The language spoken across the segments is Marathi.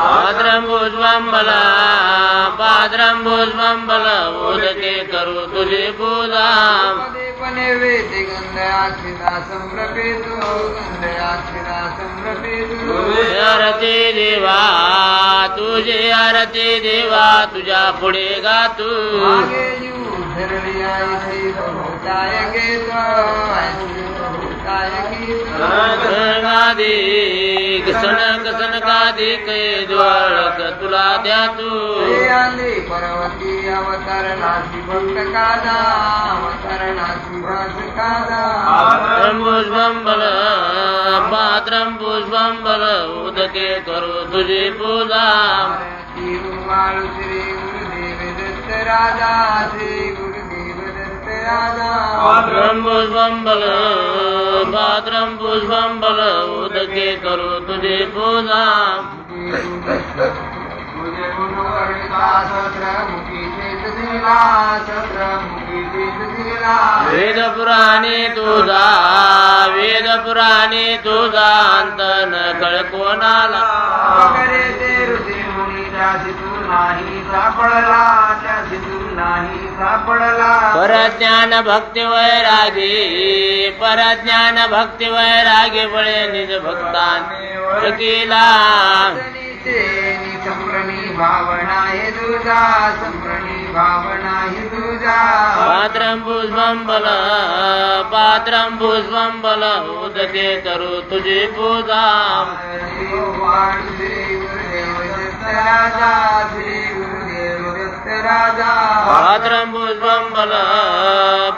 पात्रं पुष्पंबल पात्रं पुष्पंबल उदके करू तुझे संप्रपेतु आरती देवा तुझे आरती देवा तुझ्या पुढे गातू मागे जीव धरली आयसी काय घेत काय घेत गादिक सनक सनकादिक ज्वाळक तुला द्या तू हे आले पर्वती अवतार नाशी भक्त कादा अवतार नाशी भास कादा पात्रं पुष्पंबल पात्रं पुष्पंबल उदके करू तुझी पूजा तिरुमाळू श्री गुरुदेव दत्त राजा श्री गुरुदेव दत्त राजा पात्रं पुष्पंबल पात्रं पुष्पंबल उदके करू तुझी पूजा। वेद पुराणे तुझा वेद पुराणे तुझा अंत न कळ कोणाला नाही सापडला त्याशी तू नाही सापडला. परज्ञान भक्ती वैरागी परज्ञान भक्ती वैरागी बळे निज भक्तान. संभ्रमी भावना हे तुझा संभ्रमी भावना हे तुझा. पात्रं पुष्पंबल पात्रं पुष्पंबल उदके करू तुझी पूजा. श्री गुरुदेव श्री गुरुदेव दत्त राजा। पात्रं पुष्पंबल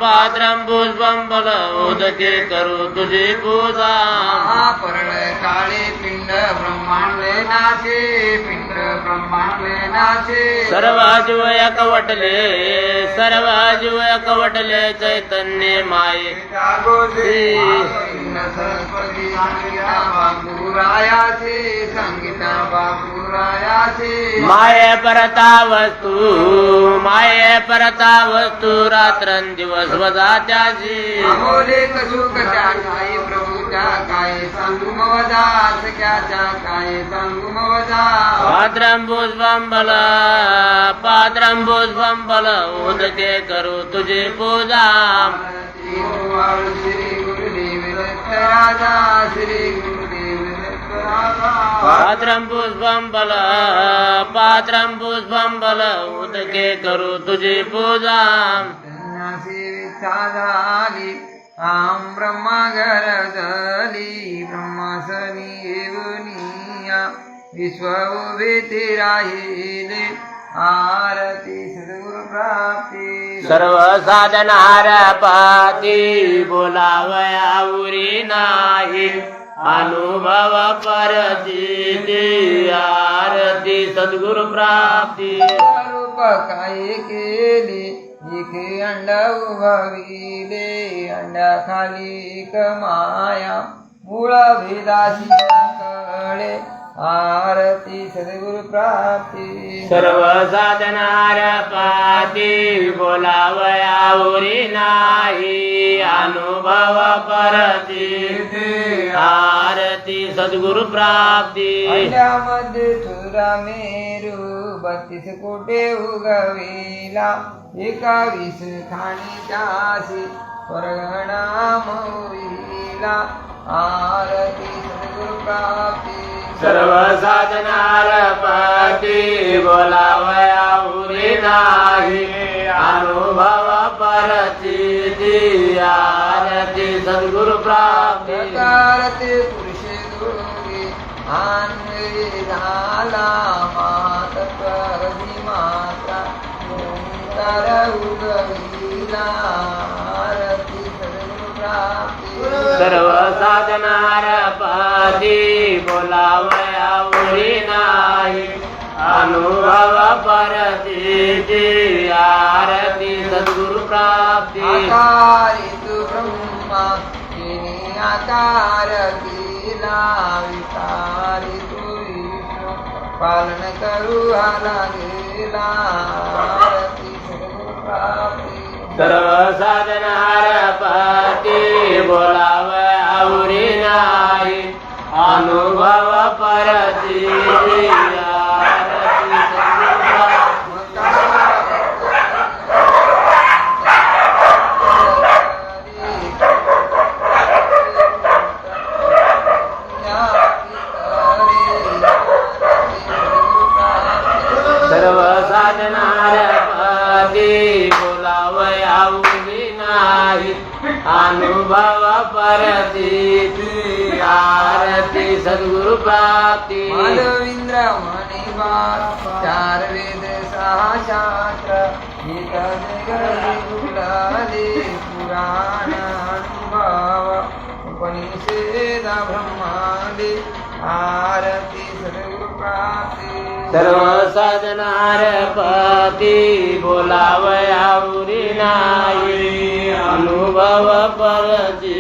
पात्रं पुष्पंबल उदके करू तुझी पूजा। महापरळ काळे पिंड ब्रह्मांड नाचे पिंड। सर्व जीव एकवटले सर्व जीव एकवटले चैतन्य माये सरस्वती संगीता संगीता माये परता वस्तू माये परता वस्तू रात्रंदिवस वजा त्याची. अमोले कसुकच्या काय प्रभूच्या काय सांगू मवजा सख्याच्या काय सांगू मवजा पात्रं बल पात्रं बल उदके करू तुझे पूजा। श्री गुरुदेव दत्त राजा श्री पात्रं पुष्पंबल पात्रं उदके करू तुझे पूजा। धन्यासी विच्छा झाली आम ब्रह्मा गरजली ब्रह्मासनी राहिले आरती सद्गुरु प्राप्ती सर्व साधनार पाती बोलावया उरी नाही। अनुभव परती आरती सद्गुरु प्राप्ती रूप काय केले? इथे अंड उभविले अंडा खाली एक माया। मूळ भेदाशी कळे आरती सद्गुरु प्राप्ती। सर्व साधनार पाती बोलावया उरी नाही अनुभव परती। आरती सद्गुरु प्राप्ती। अंड्यामध्ये थुरा मेरू बत्तीस कोटे उगविला। एकावीस खाणी त्यासी परगणा मोविला आरती सर्व साधनार पाती बोलावया उरी नाही. अनुभव परती आरती सद्गुरु प्राप्ती. पुरुषे दोघे आणवे झाला मातत्वगी माता ओंकार उगविला आरती सद्गुरु प्राप्ती. सर्व साधनार पाती अनुभव परती आरती सद्गुरु प्राप्ती। आकारी तू ब्रह्मा तिने आकार केला विकारी तू पालन करू आला गेला आरती सद्गुरु प्राप्ती। सर्व साधनार पाती बोलाव आवरी नाही। अनुभव परती परती आरती सद्गुरु प्राप्ती माधविंद्र म्हणे बाप चार वेद सहा शास्त्र गीत जगळे गुलाले पुराण अनुभव उपनिषेद ब्रह्मांडे आरती सद्गुरु प्राप्ती सर्व साधनार पती बोलावया उरी नाही अनुभव परती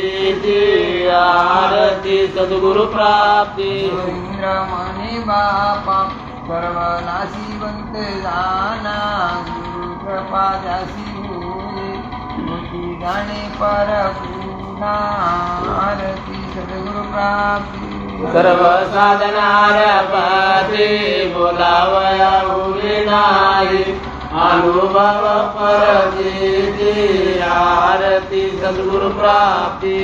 आरती सद्गुरु प्राप्ती। इंद्र म्हणे बापा सर्व नाशिवंत जाना गुरु कृपा जासी होई। मोठी गाणे पर पुन्हा आरती सद्गुरु प्राप्ती। सर्व साधनार पती बोलावया उरी नाही अनुभव परती आरती सद्गुरु प्राप्ती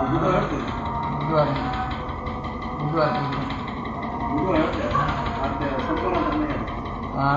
बुधवारी बुधवारी हा